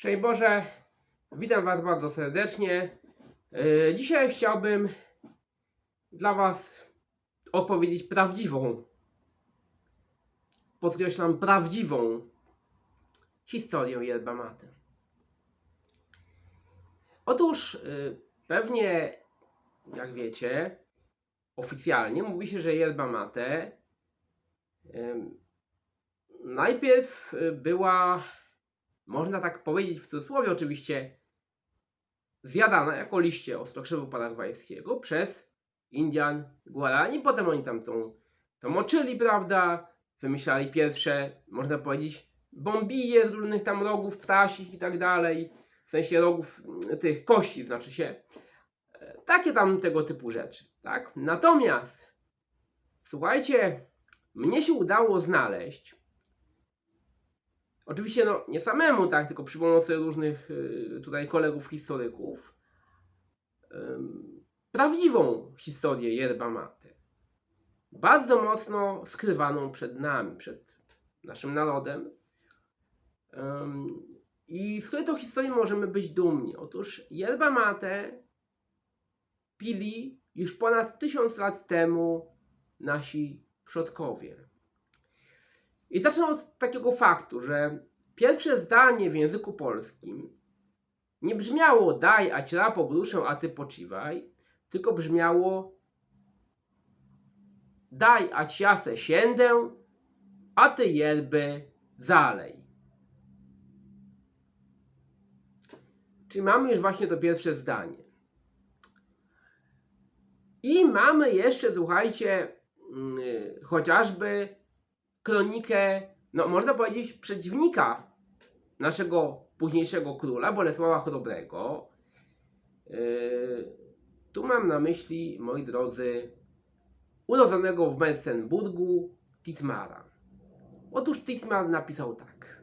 Szczęść Boże, witam Was bardzo serdecznie. Yy, Dzisiaj chciałbym dla Was opowiedzieć prawdziwą, podkreślam prawdziwą historię yerba mate. Otóż yy, pewnie, jak wiecie, oficjalnie mówi się, że yerba mate najpierw była można tak powiedzieć w cudzysłowie oczywiście, zjadana jako liście ostrokrzewu paragwajskiego przez Indian Guarani. Potem oni tam tą, to moczyli, prawda? Wymyślali pierwsze, można powiedzieć, bombije z różnych tam rogów ptasich i tak dalej. W sensie rogów mm, tych kości, znaczy się. E, Takie tam tego typu rzeczy, tak? Natomiast, słuchajcie, mnie się udało znaleźć Oczywiście no, nie samemu, tak, tylko przy pomocy różnych y, tutaj kolegów historyków. Prawdziwą historię yerba mate. Bardzo mocno skrywaną przed nami, przed naszym narodem. I z której to historii możemy być dumni. Otóż yerba mate pili już ponad tysiąc lat temu nasi przodkowie. I zacznę od takiego faktu, że pierwsze zdanie w języku polskim nie brzmiało daj, a ciela pobruszę, a ty poczywaj, tylko brzmiało daj, a ja se siędę, a ty yerby zalej. Czyli mamy już właśnie to pierwsze zdanie. I mamy jeszcze, słuchajcie, yy, chociażby kronikę, no można powiedzieć, przeciwnika naszego późniejszego króla, Bolesława Chrobrego. Yy, tu mam na myśli, moi drodzy, urodzonego w Mersenburgu Titmara. Otóż Titmar napisał tak.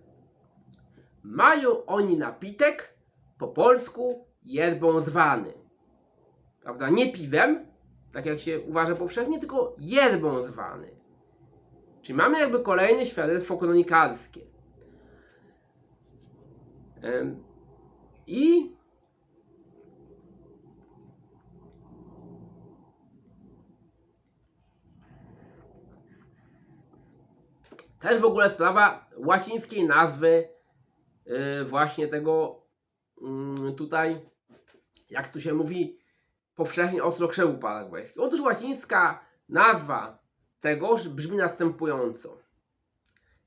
Mają oni napitek, po polsku yerbą zwany. Prawda? Nie piwem, tak jak się uważa powszechnie, tylko yerbą zwany. Czyli mamy jakby kolejne świadectwo kronikarskie. Ym, I też w ogóle sprawa łacińskiej nazwy yy, właśnie tego yy, tutaj, jak tu się mówi powszechnie ostrokrzewu paragwajskiego. Otóż łacińska nazwa tego brzmi następująco.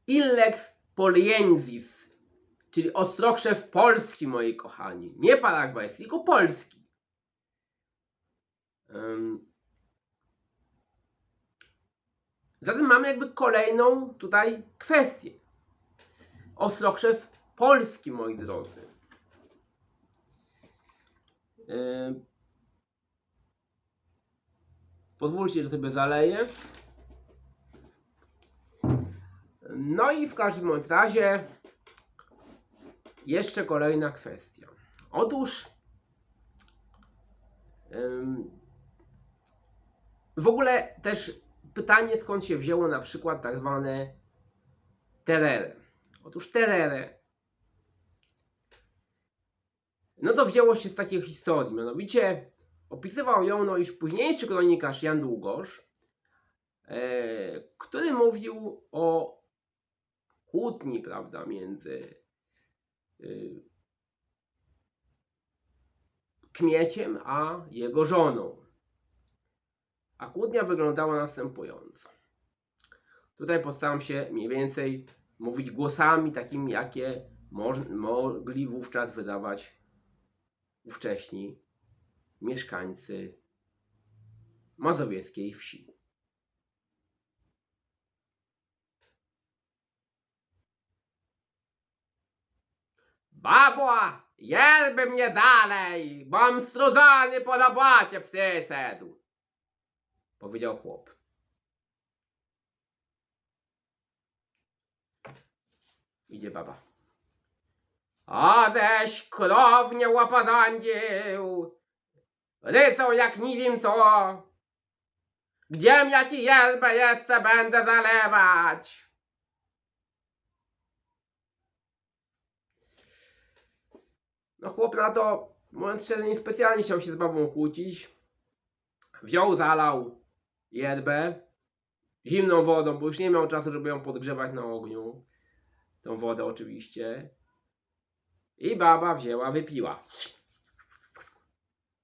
Illex poliensis, czyli ostrokrzew polski, moi kochani. Nie paragwajski, tylko polski. Um. Zatem mamy jakby kolejną tutaj kwestię. Ostrokrzew polski, moi drodzy. Yy. Pozwólcie, że sobie zaleję. No i w każdym razie jeszcze kolejna kwestia. Otóż w ogóle też pytanie skąd się wzięło na przykład tak zwane terere. Otóż terere no to wzięło się z takiej historii, mianowicie opisywał ją no już późniejszy kronikarz Jan Długosz, e, który mówił o kłótni, prawda, między y, Kmieciem a jego żoną. A kłótnia wyglądała następująco. Tutaj postaram się mniej więcej mówić głosami takimi, jakie mogli wówczas wydawać ówcześni mieszkańcy mazowieckiej wsi. Babła, jelby mnie zalej, bom strudzony po robocie przyszedł, powiedział chłop. Idzie baba. A ześ krownie łaporądził, rycą jak nie wiem co. Gdziem ja ci jelbę jeszcze będę zalewać? No chłop na to, mówiąc szczerze, nie specjalnie chciał się z babą kłócić. Wziął, zalał yerbę zimną wodą, bo już nie miał czasu, żeby ją podgrzewać na ogniu. Tą wodę oczywiście. I baba wzięła, wypiła.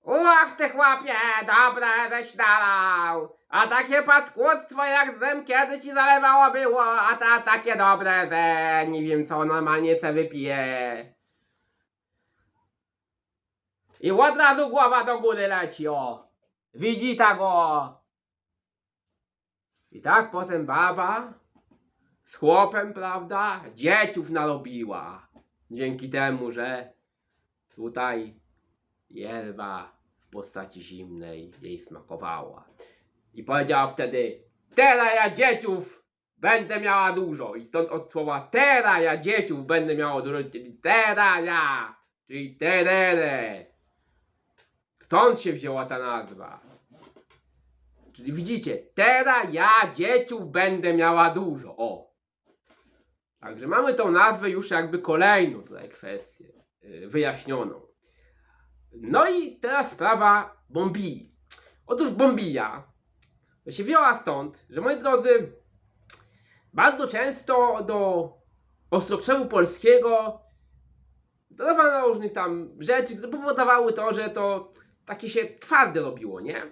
Ułach ty chłopie, dobre żeś nalał. A takie paskudstwo jak zem kiedy ci zalewało było, a ta takie dobre, że nie wiem co normalnie se wypije. I od razu głowa do góry leci, o. Widzi go. I tak potem baba z chłopem, prawda, dzieciów narobiła. Dzięki temu, że tutaj yerba w postaci zimnej jej smakowała. I powiedziała wtedy, teraz ja dzieciów będę miała dużo. I stąd od słowa teraz ja dzieciów będę miała dużo, czyli teraz ja, czyli terere. Stąd się wzięła ta nazwa. Czyli widzicie, teraz ja dzieciów będę miała dużo. O. Także mamy tą nazwę już jakby kolejną tutaj kwestię yy, wyjaśnioną. No i teraz sprawa Bombii. Otóż Bombija się wzięła stąd, że moi drodzy, bardzo często do ostrokrzewu polskiego dodawano różnych tam rzeczy, które powodowały to, że to takie się twarde robiło, nie?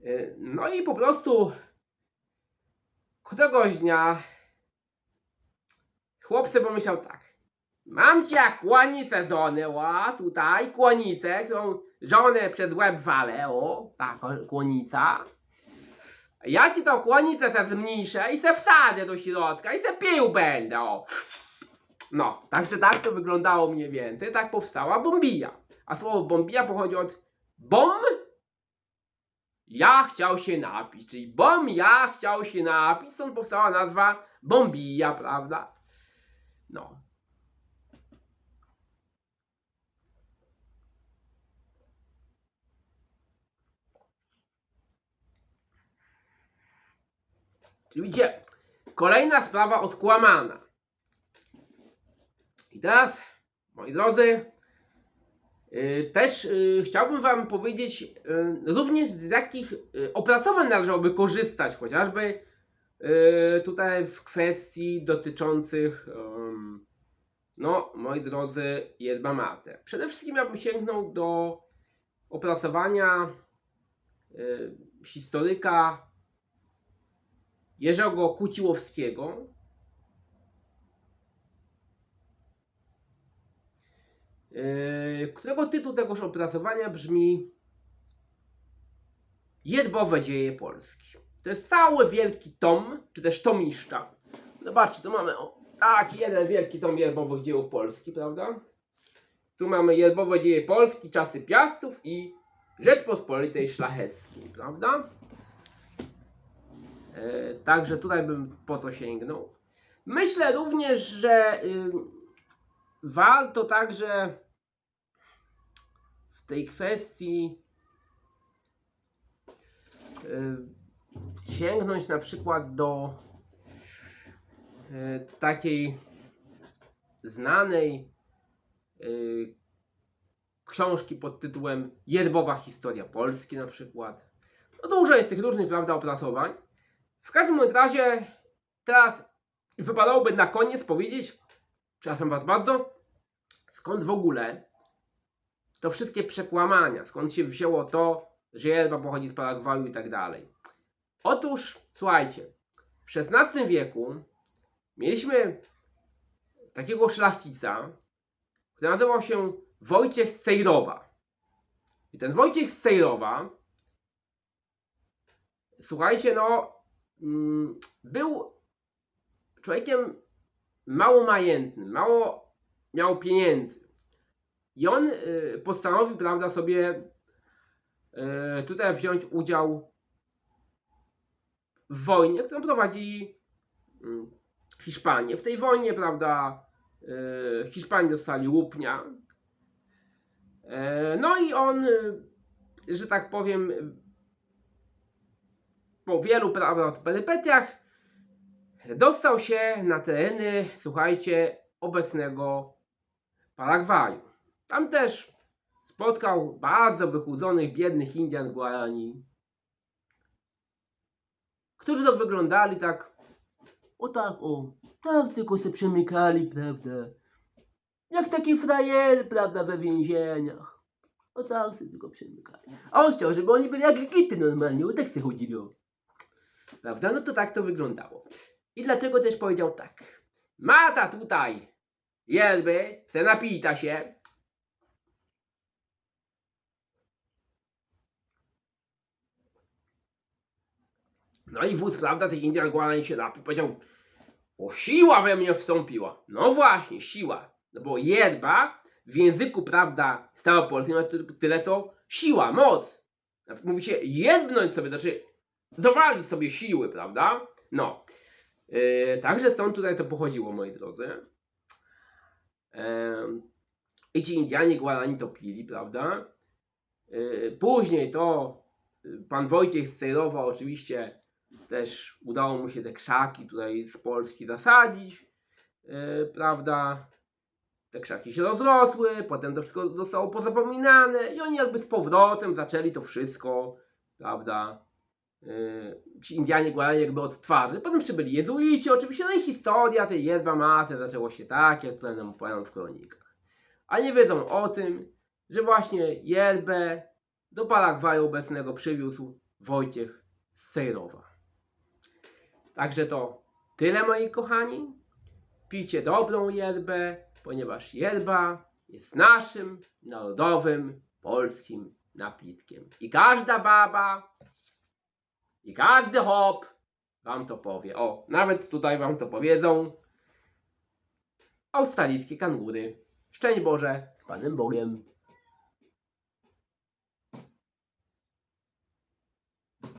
Yy, No i po prostu któregoś dnia chłop sobie pomyślał tak. Mam cię kłonicę żonę, o, tutaj, kłonicę, którą żonę przez łeb walę, o, taka kłonica. Ja ci tą kłonicę se zmniejszę i se wsadzę do środka i se pił będę, o. No, także tak to wyglądało mniej więcej, tak powstała bombija. A słowo bombija pochodzi od bom, ja chciał się napić, czyli bom, ja chciał się napić, stąd powstała nazwa bombija, prawda? No. Czyli widzicie, kolejna sprawa odkłamana. I teraz, moi drodzy, też yy, chciałbym Wam powiedzieć yy, również z jakich opracowań należałoby korzystać, chociażby tutaj w kwestii dotyczących, ym, no, moi drodzy, yerba mate. Przede wszystkim ja bym sięgnął do opracowania historyka Jerzego Kuciłowskiego, którego tytuł tegoż opracowania brzmi Jedbowe dzieje Polski. To jest cały wielki tom, czy też tomiszcza. Zobaczcie, tu mamy o, taki jeden wielki tom jedbowych dziejów Polski, prawda? Tu mamy jedbowe dzieje Polski, czasy piastów i Rzeczpospolitej Szlacheckiej, prawda? E, Także tutaj bym po to sięgnął. Myślę również, że y, warto także tej kwestii y, sięgnąć na przykład do y, takiej znanej y, książki pod tytułem Yerbowa historia Polski na przykład. No dużo jest tych różnych, prawda, opracowań. W każdym razie teraz wypadałoby na koniec powiedzieć, przepraszam Was bardzo, skąd w ogóle to wszystkie przekłamania, skąd się wzięło to, że yerba pochodzi z Paragwaju i tak dalej. Otóż, słuchajcie, w XVI wieku mieliśmy takiego szlachcica, który nazywał się Wojciech Sejrowa. I ten Wojciech Sejrowa, słuchajcie, no, mm, był człowiekiem mało majętnym, mało miał pieniędzy. I on y, postanowił, prawda, sobie y, tutaj wziąć udział w wojnie, którą prowadzi mm, Hiszpanie. W tej wojnie, prawda, y, Hiszpanie dostali łupnia. E, No i on, y, że tak powiem, po wielu prawda, perypetiach dostał się na tereny, słuchajcie, obecnego Paragwaju. Tam też spotkał bardzo wychudzonych, biednych Indian Guarani, którzy to wyglądali tak O tak, o. Tak tylko se przemykali, prawda? Jak taki frajer, prawda, we więzieniach. O tak se tylko przemykali. A on chciał, żeby oni byli jak gity normalnie, o tak se chodzili. Prawda? No to tak to wyglądało. I dlatego też powiedział tak. Mata tutaj yerby, se napita się. No i wódz, prawda, tych Indian Guarani się napił. Powiedział, o siła we mnie wstąpiła. No właśnie, siła. No bo yerba w języku, prawda, staropolskim ma ty- tyle co siła, moc. Mówi się jednąć sobie, znaczy dowalić sobie siły, prawda? No. Yy, także stąd tutaj to pochodziło, moi drodzy. Em, I ci Indianie Guarani to pili, prawda? Yy, później to pan Wojciech z Sejrowa oczywiście też udało mu się te krzaki tutaj z Polski zasadzić, yy, prawda? Te krzaki się rozrosły, potem to wszystko zostało pozapominane i oni jakby z powrotem zaczęli to wszystko, prawda? Yy, ci Indianie Guarani jakby odtwarzy. Potem przybyli jezuici, oczywiście, no i historia tej yerba mate zaczęło się tak, jak tutaj nam opowiadam w kronikach. A nie wiedzą o tym, że właśnie yerbę do Paragwaju obecnego przywiózł Wojciech z Sejrowa. Także to tyle, moi kochani. Pijcie dobrą yerbę, ponieważ yerba jest naszym narodowym polskim napitkiem. I każda baba i każdy hop wam to powie. O, nawet tutaj wam to powiedzą. Australijskie kangury. Szczęść Boże z Panem Bogiem.